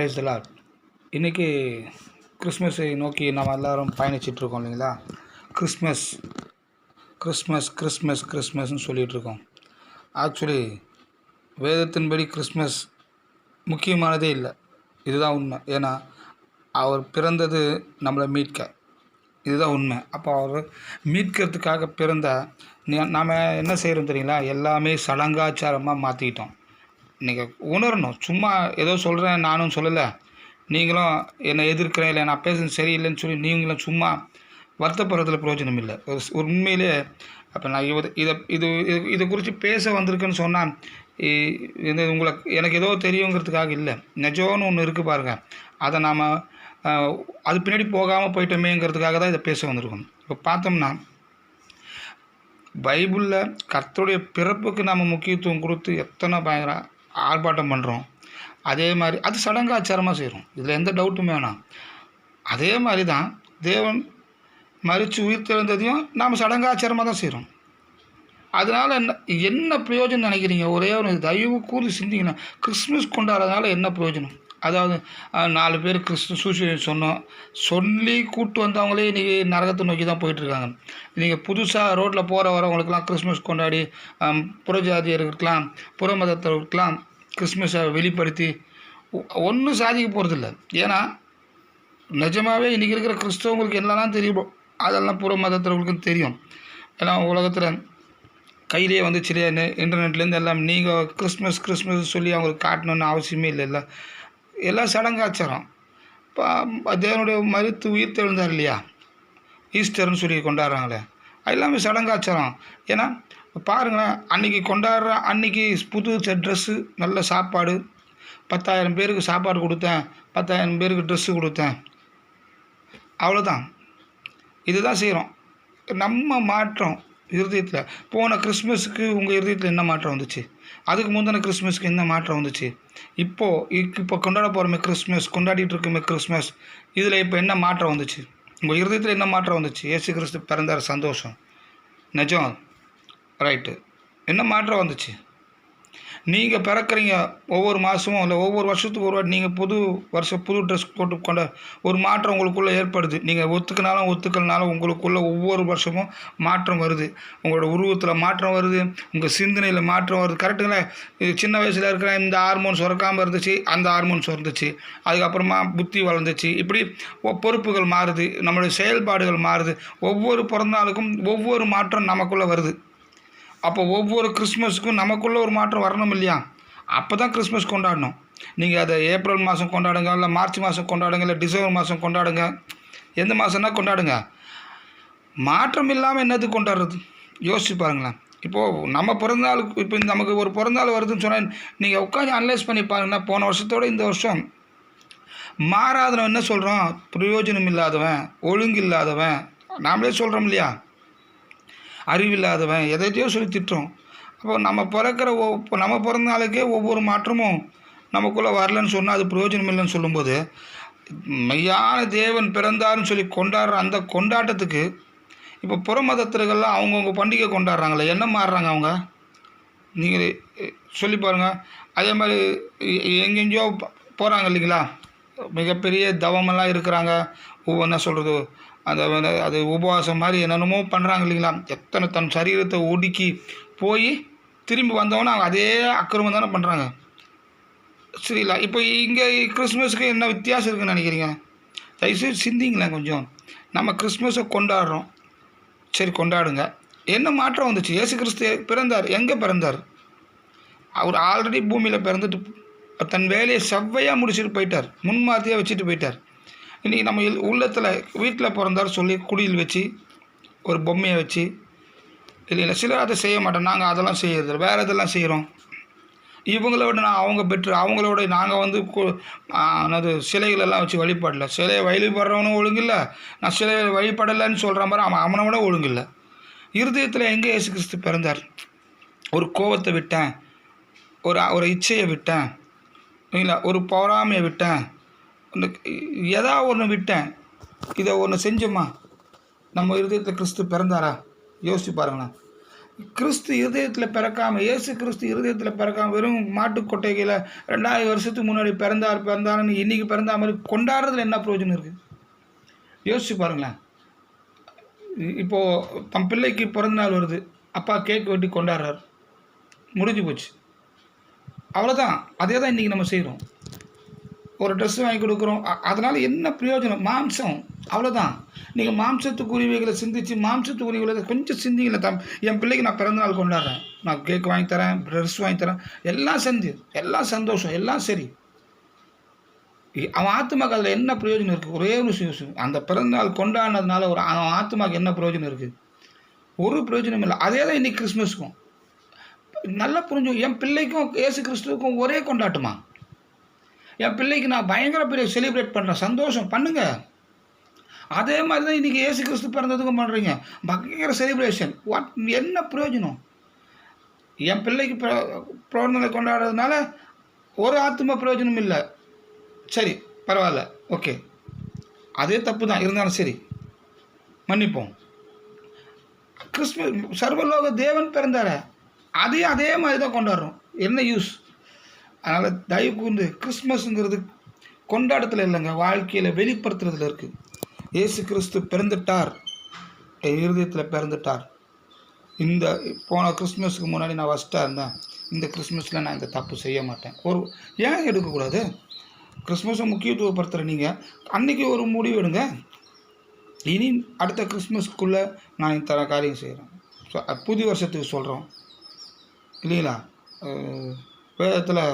Price lot இன்றைக்கி கிறிஸ்மஸை நோக்கி நம்ம எல்லாரும் பயணிச்சிட்டு இருக்கோம் இல்லைங்களா? கிறிஸ்மஸ் கிறிஸ்மஸ் கிறிஸ்மஸ் கிறிஸ்மஸ்னு சொல்லிகிட்ருக்கோம் ஆக்சுவலி வேதத்தின்படி கிறிஸ்மஸ் முக்கியமானதே இல்லை. இதுதான் உண்மை. ஏன்னா அவர் பிறந்தது நம்மளை மீட்க. இதுதான் உண்மை. அப்போ அவர் மீட்கிறதுக்காக பிறந்த நாம் என்ன செய்கிறோம் தெரியுங்களா? எல்லாமே சடங்காச்சாரமாக மாற்றிக்கிட்டோம் நீங்கள் உணரணும். சும்மா ஏதோ சொல்கிறேன் நானும் சொல்லலை. நீங்களும் என்னை எதிர்க்கிறேன் இல்லை நான் பேசுறது சரியில்லைன்னு சொல்லி நீங்களும் சும்மா வருத்தப்படுறதுல பிரயோஜனம் இல்லை. ஒரு உண்மையிலே அப்போ நான் இதை இது இது இதை குறித்து பேச வந்திருக்குன்னு சொன்னால் இது உங்களை எனக்கு ஏதோ தெரியுங்கிறதுக்காக இல்லை. நிஜம்னு ஒன்று இருக்குது பாருங்கள் அதை நாம் அது பின்னாடி போகாமல் போயிட்டோமேங்கிறதுக்காக தான் இதை பேச வந்திருக்கோம். இப்போ பார்த்தோம்னா பைபிளில் கர்த்தருடைய பிறப்புக்கு நம்ம முக்கியத்துவம் கொடுத்து எத்தனை பயங்கரம் ஆர்ப்பாட்டம் பண்ணுறோம் அதே மாதிரி அது சடங்காச்சாரமாக செய்கிறோம் இதில் எந்த டவுட்டுமே வேணாம். அதே மாதிரி தான் தேவன் மறித்து உயிர் தெழுந்ததையும் நாம் சடங்காச்சாரமாக தான் செய்கிறோம் அதனால் என்ன என்ன பிரயோஜனம் நினைக்கிறீங்க? ஒரே ஒரு தயவு கூறி சிந்திங்கன்னா கிறிஸ்மஸ் கொண்டாடுறதுனால என்ன பிரயோஜனம்? அதாவது நாலு பேர் கிறிஸ்து சூசியம் சொன்னோம். சொல்லி கூப்பிட்டு வந்தவங்களே இன்றைக்கி நரகத்தை நோக்கி தான் போயிட்டுருக்காங்க. நீங்கள் புதுசாக ரோட்டில் போகிற வரவங்களுக்கெல்லாம் கிறிஸ்மஸ் கொண்டாடி புறஜாதியர்களுக்கெல்லாம் புற மதத்தவர்களுக்கெல்லாம் கிறிஸ்மஸை வெளிப்படுத்தி ஒன்றும் சாதிக்க போகிறதில்ல ஏன்னா நிஜமாகவே இன்றைக்கி இருக்கிற கிறிஸ்தவங்களுக்கு என்னெல்லாம் தெரியுமோ? அதெல்லாம் புற மதத்தவர்களுக்கும் தெரியும். ஏன்னா உலகத்தில் கையிலேயே வந்துச்சு இல்லையா இன்டர்நெட்லேருந்து எல்லாம் நீங்கள் கிறிஸ்மஸ் கிறிஸ்மஸ் சொல்லி அவங்களுக்கு காட்டணும்னு அவசியமே இல்லைல்ல. எல்லாம் சடங்காச்சாரம் இப்போ தேவனுடைய மறுத்து உயிர் தெழுந்தார் இல்லையா? ஈஸ்டர்னு சொல்லி கொண்டாடுறாங்களே. அது எல்லாமே சடங்காச்சாரம் ஏன்னா பாருங்களேன் அன்றைக்கி கொண்டாடுற அன்றைக்கி புது ட்ரெஸ்ஸு நல்ல சாப்பாடு. பத்தாயிரம் பேருக்கு சாப்பாடு கொடுத்தேன். பத்தாயிரம் பேருக்கு ட்ரெஸ்ஸு கொடுத்தேன். அவ்வளோதான் இதுதான் செய்கிறோம் நம்ம மாற்றம். இருதயத்தில். போன கிறிஸ்மஸுக்கு உங்கள் இருதயத்தில் என்ன மாற்றம் வந்துச்சு? அதுக்கு முந்தின கிறிஸ்மஸ்க்கு என்ன மாற்றம் வந்துச்சு? இப்போது இப்போ கொண்டாட போகிறோமே கிறிஸ்மஸ் கொண்டாடிட்டு இருக்கோமே கிறிஸ்மஸ் இதில் இப்போ என்ன மாற்றம் வந்துச்சு? உங்கள் இருதயத்தில் என்ன மாற்றம் வந்துச்சு? ஏசு கிறிஸ்து பிறந்தார் சந்தோஷம். நிஜம். ரைட்டு என்ன மாற்றம் வந்துச்சு? நீங்கள் பிறக்கிறீங்க ஒவ்வொரு மாதமும் இல்லை ஒவ்வொரு வருஷத்துக்கு ஒரு வாட்டி நீங்கள் புது வருஷம் புது ட்ரெஸ் போட்டு கொண்ட ஒரு மாற்றம் உங்களுக்குள்ளே ஏற்படுது. நீங்கள் ஒத்துக்கினாலும் ஒத்துக்கலனாலும் உங்களுக்குள்ளே ஒவ்வொரு வருஷமும் மாற்றம் வருது. உங்களோட உருவத்தில் மாற்றம் வருது. உங்கள் சிந்தனையில் மாற்றம் வருது. கரெக்டுங்களா இது சின்ன வயசில் இருக்கிற இந்த ஹார்மோன் சுரக்காமல் இருந்துச்சு அந்த ஹார்மோன் சுரந்துச்சு. அதுக்கப்புறமா புத்தி வளர்ந்துச்சு. இப்படி பொறுப்புகள் மாறுது. நம்மளுடைய செயல்பாடுகள் மாறுது. ஒவ்வொரு பிறந்தநாளுக்கும் ஒவ்வொரு மாற்றம் நமக்குள்ளே வருது. அப்போ ஒவ்வொரு கிறிஸ்மஸுக்கும் நமக்குள்ளே ஒரு மாற்றம் வரணும் இல்லையா? அப்போ தான் கிறிஸ்மஸ் கொண்டாடணும். நீங்கள் அதை ஏப்ரல் மாதம் கொண்டாடுங்க இல்லை மார்ச் மாதம் கொண்டாடுங்க இல்லை டிசம்பர் மாதம் கொண்டாடுங்க. எந்த மாதம்னா கொண்டாடுங்க. மாற்றம் இல்லாமல் என்னது கொண்டாடுறது? யோசிச்சு பாருங்களேன். இப்போது நம்ம பிறந்தநாளுக்கு இப்போ இந்த நமக்கு ஒரு பிறந்தநாள் வருதுன்னு சொன்னால் நீங்கள் உட்காந்து அனலைஸ் பண்ணி பாருங்கன்னா போன வருஷத்தோட இந்த வருஷம். மாறாதவன் என்ன சொல்கிறோம் பிரயோஜனம் இல்லாதவன் ஒழுங்கு இல்லாதவன். நாமளே சொல்கிறோம் இல்லையா? அறிவில்லாதவன் எதையோ சொல்லி திட்டுறோம். அப்போ நம்ம பிறக்கிற ஒ இப்போ நம்ம பிறந்த நாளுக்கே ஒவ்வொரு மாற்றமும் நமக்குள்ளே வரலன்னு சொன்னால் அது பிரயோஜனம் இல்லைன்னு சொல்லும்போது மெய்யான தேவன் பிறந்தாருன்னு சொல்லி கொண்டாடுற அந்த கொண்டாட்டத்துக்கு இப்போ புற மதத்திற்கெல்லாம் அவங்கவுங்க பண்டிகை கொண்டாடுறாங்களே என்ன மாறுறாங்க அவங்க? நீங்கள் சொல்லி பாருங்கள் அதே மாதிரி எங்கெங்கேயோ போகிறாங்க இல்லைங்களா? மிகப்பெரிய தவமெல்லாம் இருக்கிறாங்க. ஒவ்வொன்றா சொல்கிறது அந்த அது உபவாசம் மாதிரி என்னென்னமோ பண்ணுறாங்க இல்லைங்களா? எத்தனை தன் சரீரத்தை ஒடுக்கி போய் திரும்பி வந்தவொன்னே அவங்க அதே அக்கிரமம் தானே பண்ணுறாங்க சரிங்களா? இப்போ இங்கே கிறிஸ்மஸுக்கு என்ன வித்தியாசம் இருக்குன்னு நினைக்கிறீங்க? தயவுசெய்து சிந்திங்களேன் கொஞ்சம். நம்ம கிறிஸ்மஸை கொண்டாடுறோம். சரி கொண்டாடுங்க. என்ன மாற்றம் வந்துச்சு? இயேசு கிறிஸ்து பிறந்தார். எங்கே பிறந்தார்? அவர் ஆல்ரெடி பூமியில் பிறந்துட்டு தன் வேலையை செவ்வையாக முடிச்சுட்டு போயிட்டார். முன்மாதிரியாக வச்சுட்டு போயிட்டார். இன்றைக்கி நம்ம உள்ளத்தில் வீட்டில் பிறந்தாலும் சொல்லி குடியில் வச்சு ஒரு பொம்மையை வச்சு இல்லைங்களா சிலர் அதை செய்ய மாட்டோம் நாங்கள் அதெல்லாம் செய்கிறது வேறு இதெல்லாம் செய்கிறோம் இவங்கள விட நான் அவங்க பெட்ரு அவங்களோட நாங்கள் வந்து கு- ஆ, என்னது சிலைகளெல்லாம் வச்சு வழிபடல. சிலையை வழிபடுறவனும் ஒழுங்கில்லை. நான் சிலையை வழிபடலைன்னு சொல்கிற மாதிரி அவன் அவனை விட ஒழுங்கில்லை. இருதயத்தில் எங்கே இயேசு கிறிஸ்து பிறந்தார்? ஒரு கோவத்தை விட்டேன். ஒரு ஒரு இச்சையை விட்டேன். இல்லைங்களா ஒரு பொறாமையை விட்டேன். இந்த எதா ஒன்று விட்டேன். இதை ஒன்று செஞ்சோமா? நம்ம இருதயத்தில் கிறிஸ்து பிறந்தாரா? யோசிச்சு பாருங்களேன். கிறிஸ்து இருதயத்தில் பிறக்காமல் இயேசு கிறிஸ்து இருதயத்தில் பிறக்காமல் வெறும் மாட்டு கொட்டைகளை ரெண்டாயிரம் வருஷத்துக்கு முன்னாடி பிறந்தார் பிறந்தாருன்னு இன்னைக்கு பிறந்தா மாதிரி கொண்டாடுறதுல என்ன பிரயோஜனம் இருக்குது யோசிச்சு பாருங்களேன். இப்போது இப்போ தம் பிள்ளைக்கு பிறந்தநாள் வருது. அப்பா கேக் வெட்டி கொண்டாடுறார். முடிஞ்சு போச்சு. அவ்வளோதான் அதே தான் இன்றைக்கி நம்ம செய்கிறோம் ஒரு ட்ரெஸ் வாங்கி கொடுக்குறோம். அதனால் என்ன பிரயோஜனம்? மாம்சம். அவ்வளோதான் நீங்கள் மாம்சத்துக்குரியவைகளை சிந்திச்சு மாம்சத்துக்குரியவர்களை கொஞ்சம் சிந்திங்கள தம் என் பிள்ளைக்கு நான் பிறந்தநாள் கொண்டாடுறேன். நான் கேக் வாங்கி தரேன் ட்ரெஸ் வாங்கி தரேன். எல்லாம் சந்தி எல்லாம் சந்தோஷம் எல்லாம் சரி. அவன் ஆத்மாக்கு அதில் என்ன பிரயோஜனம் இருக்குது ஒரே ஒரு விஷயம் அந்த பிறந்தநாள் கொண்டாடினதுனால ஒரு அவன் ஆத்மாக்கு என்ன பிரயோஜனம் இருக்குது ஒரு பிரயோஜனம் இல்லை. அதே தான் இன்றைக்கி கிறிஸ்மஸுக்கும் நல்லா புரிஞ்சு என் பிள்ளைக்கும் இயேசு கிறிஸ்துவுக்கும் ஒரே கொண்டாட்டமா? என் பிள்ளைக்கு நான் பயங்கர பெரிய செலிப்ரேட் பண்ணுறேன் சந்தோஷம். பண்ணுங்க. அதே மாதிரி தான் இன்றைக்கி ஏசு கிறிஸ்து பிறந்ததுக்கும் பண்ணுறீங்க பயங்கர செலிப்ரேஷன் வாட் என்ன பிரயோஜனம்? என் பிள்ளைக்கு பிறந்ததை கொண்டாடுறதுனால ஒரு ஆத்ம பிரயோஜனம் இல்லை. சரி பரவாயில்ல. ஓகே அதே தப்பு தான் இருந்தாலும் சரி. மன்னிப்போம். கிறிஸ்மஸ் சர்வலோக தேவன் பிறந்தார. அதையும் அதே மாதிரி தான் கொண்டாடுறோம். என்ன யூஸ் அதனால் தயவு கூர்ந்து கிறிஸ்மஸ்ங்கிறது கொண்டாடத்தில் இல்லைங்க வாழ்க்கையில் வெளிப்படுத்துறதுல இருக்குது இயேசு கிறிஸ்து பிறந்துட்டார். என் இருதயத்தில் பிறந்துட்டார். இந்த போன கிறிஸ்மஸுக்கு முன்னாடி நான் ஃபஸ்ட்டாக இருந்தேன். இந்த கிறிஸ்மஸில் நான் இந்த தப்பு செய்ய மாட்டேன். ஒரு ஏன் எடுக்கக்கூடாது? கிறிஸ்மஸை முக்கியத்துவப்படுத்துகிற நீங்கள் அன்றைக்கி ஒரு முடிவு எடுங்க. இனி அடுத்த கிறிஸ்மஸ்க்குள்ளே நான் இந்த காரியம் செய்கிறேன் ஸோ புது வருஷத்துக்கு சொல்கிறோம் இல்லைங்களா? வேதத்தில்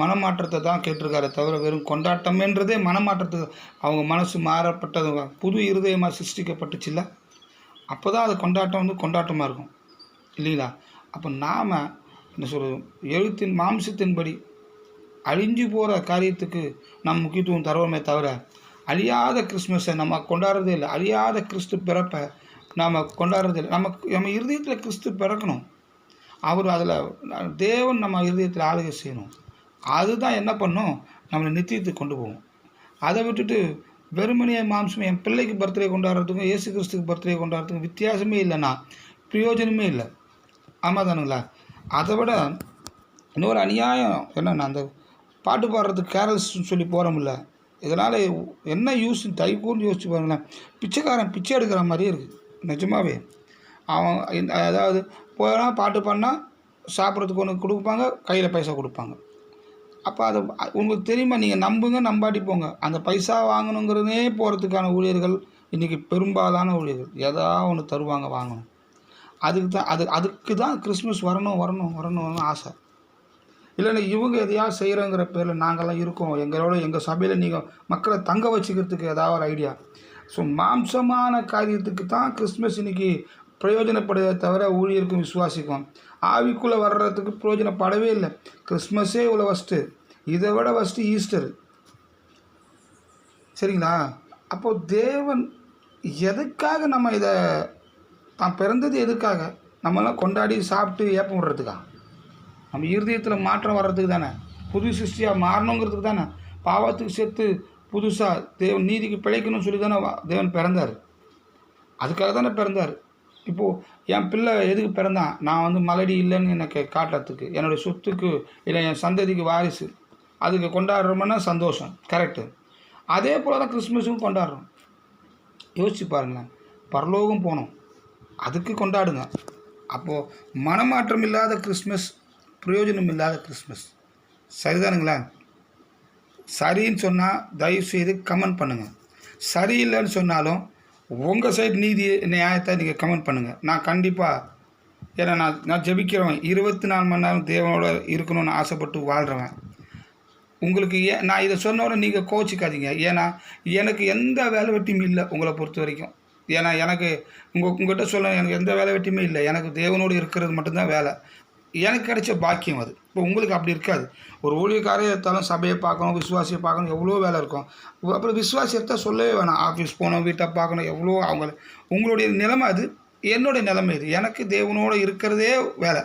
மனமாற்றத்தை தான் கேட்டிருக்காரு தவிர வெறும் கொண்டாட்டம்ன்றதே மனமாற்றத்துக்கு அவங்க மனசு மாறப்பட்டது புது இருதயமாக சிருஷ்டிக்கப்பட்டுச்சுல்ல? அப்போ தான் அது கொண்டாட்டம் வந்து கொண்டாட்டமாக இருக்கும். இல்லைங்களா? அப்போ நாம் என்ன சொல்கிறது எழுத்தின் மாம்சத்தின்படி அழிஞ்சு போகிற காரியத்துக்கு நாம் முக்கியத்துவம் தருவோமே தவிர அழியாத கிறிஸ்மஸை நம்ம கொண்டாடுறதே இல்லை. அழியாத கிறிஸ்து பிறப்பை நாம் கொண்டாடுறதில்லை நமக்கு நம்ம இருதயத்தில் கிறிஸ்து பிறக்கணும். அவர் அதில் தேவன் நம்ம இருதயத்தில் ஆளுகை செய்யணும். அதுதான் என்ன பண்ணும்? நம்மளை நித்தியத்துக்கு கொண்டு போகும். அதை விட்டுட்டு வெறுமனைய மாம்சம் என் பிள்ளைக்கு பர்த்டே கொண்டாடுறதுக்கும் இயேசு கிறிஸ்துக்கு பர்த்டே கொண்டாடுறதுக்கும் வித்தியாசமே இல்லைன்னா பிரயோஜனமே இல்லை. ஆமாம் தானுங்களா? அதை விட இன்னொரு அநியாயம் என்னென்னா அந்த பாட்டு பாடுறதுக்கு கேரல்ஸ்னு சொல்லி போகிறோம்ல இதனால் என்ன யூஸ் தைக்கூர்னு யோசிச்சு பாருங்களேன். பிச்சைக்காரன் பிச்சை எடுக்கிற மாதிரியே இருக்குது நிஜமாவே. அவன் இந்த- அதாவது போனால் பாட்டு பாடினா சாப்பிட்றதுக்கு ஒன்று கொடுப்பாங்க கையில் பைசா கொடுப்பாங்க. அப்போ அது உங்களுக்கு தெரியுமா நீங்கள் நம்புங்க நம்பாட்டி போங்க. அந்த பைசா வாங்கணுங்கிறதே போகிறதுக்கான ஊழியர்கள் இன்றைக்கி பெரும்பாலான ஊழியர்கள். எதா ஒன்று தருவாங்க வாங்கணும். அதுக்கு தான் அது அதுக்கு தான் கிறிஸ்மஸ் வரணும் வரணும் வரணும்னு ஆசை. இல்லைன்னா இவங்க எதையா செய்கிறோங்கிற பேரில் நாங்கள்லாம் இருக்கோம். எங்களோட எங்கள் சபையில் நீங்கள் மக்களை தங்க வச்சுக்கிறதுக்கு ஏதாவது ஒரு ஐடியா. ஸோ மாம்சமான காரியத்துக்கு தான் கிறிஸ்மஸ் இன்னைக்கு பிரயோஜனப்படுவதை தவிர ஊழியருக்கும் விசுவாசிக்கும். ஆவிக்குள்ளே வர்றதுக்கு பிரயோஜனப்படவே இல்லை. கிறிஸ்மஸே இவ்வளோ ஃபஸ்ட்டு இதை விட ஃபஸ்ட்டு ஈஸ்டர். சரிங்களா? அப்போது தேவன் எதுக்காக நம்ம இதை தான் பிறந்தது எதுக்காக? நம்மலாம் கொண்டாடி சாப்பிட்டு ஏப்பம் விடுறதுக்கா? நம்ம இருதயத்தில் மாற்றம் வர்றதுக்கு தானே? புது சிருஷ்டியாக மாறணுங்கிறதுக்கு தானே? பாவத்துக்கு சேர்த்து புதுசாக தேவன் நீதிக்கு பிழைக்கணும்னு சொல்லி தானே வா- தேவன் பிறந்தார். அதுக்காக தானே பிறந்தார். இப்போது என் பிள்ளை எதுக்கு பிறந்தான்? நான் வந்து மலடி இல்லைன்னு எனக்கு காட்டுறதுக்கு. என்னுடைய சொத்துக்கு இல்லை என் சந்ததிக்கு வாரிசு. அதுக்கு கொண்டாடுறோம்னா சந்தோஷம். கரெக்டு அதே போல் தான் கிறிஸ்மஸும் கொண்டாடுறோம். யோசிச்சு பாருங்களேன். பரலோகம் போனோம். அதுக்கு கொண்டாடுங்க. அப்போது மனமாற்றம் இல்லாத கிறிஸ்மஸ் பிரயோஜனம் இல்லாத கிறிஸ்மஸ் சரிதானுங்களா? சரின்னு சொன்னால் தயவு செய்து கமெண்ட் பண்ணுங்கள் சரியில்லைன்னு சொன்னாலும் உங்கள் சைடு நீதி நியாயத்தை நீங்கள் கமெண்ட் பண்ணுங்கள் நான் கண்டிப்பாக ஏன்னா நான் நான் ஜெபிக்கிறவன். இருபத்தி நாலு மணி நேரம் தேவனோட இருக்கணும்னு ஆசைப்பட்டு வாழ்கிறவன் உங்களுக்கு ஏன் நான் இதை சொன்னோட நீங்கள் கோச்சிக்காதீங்க ஏன்னா எனக்கு எந்த வேலை வெட்டியும் இல்லை உங்களை பொறுத்த வரைக்கும். ஏன்னா எனக்கு உங்கள் உங்கள்கிட்ட சொல்ல எனக்கு எந்த வேலை வெட்டியுமே இல்லை. எனக்கு தேவனோடு இருக்கிறது மட்டும்தான் வேலை. எனக்கு கிடைச்ச பாக்கியம் அது. இப்போ உங்களுக்கு அப்படி இருக்காது. ஒரு ஊழியக்காரே எடுத்தாலும் சபையை பார்க்கணும் விசுவாசியை பார்க்கணும் எவ்வளோ வேலை இருக்கும். அப்புறம் விசுவாசியத்தை சொல்லவே வேணாம். ஆஃபீஸ் போகணும் வீட்டை பார்க்கணும் எவ்வளோ அவங்க உங்களுடைய நிலைமை அது. என்னுடைய நிலைமை இது. எனக்கு தேவனோடு இருக்கிறதே வேலை.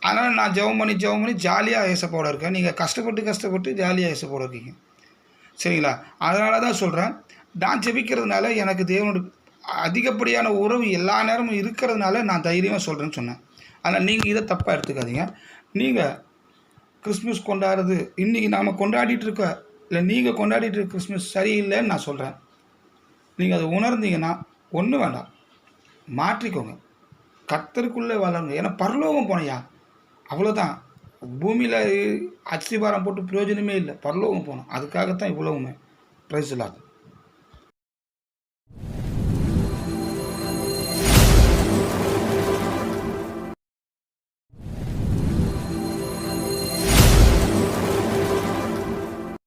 அதனால் நான் ஜெபம் பண்ணி ஜெபம் பண்ணி ஜாலியாக ஏசப்போட இருக்கேன். நீங்கள் கஷ்டப்பட்டு கஷ்டப்பட்டு ஜாலியாக ஏசப்போட இருக்கீங்க. சரிங்களா? அதனால தான் சொல்கிறேன் நான் ஜெபிக்கிறதுனால எனக்கு தேவனோட அதிகப்படியான உறவு எல்லா நேரமும் இருக்கிறதுனால நான் தைரியமாக சொல்கிறேன்னு சொன்னேன். ஆனால் நீங்கள் இதை தப்பாக எடுத்துக்காதீங்க. நீங்கள் கிறிஸ்மஸ் கொண்டாடுறது இன்றைக்கி நாம் கொண்டாடிட்டு இருக்க இல்லை நீங்கள் கொண்டாடிட்டு இருக்க கிறிஸ்மஸ் சரியில்லைன்னு நான் சொல்கிறேன் நீங்கள் அதை உணர்ந்தீங்கன்னா ஒன்றும் வேண்டாம். மாற்றிக்கோங்க. கத்தருக்குள்ளே வளருங்க. ஏன்னா பரலோகம் போனையா? அவ்வளோதான் பூமியில் அச்சிபாரம் போட்டு பிரயோஜனமே இல்லை. பரலோகம் போகணும் அதுக்காகத்தான் இவ்வளவுமே. ப்ரைஸ் இல்லாது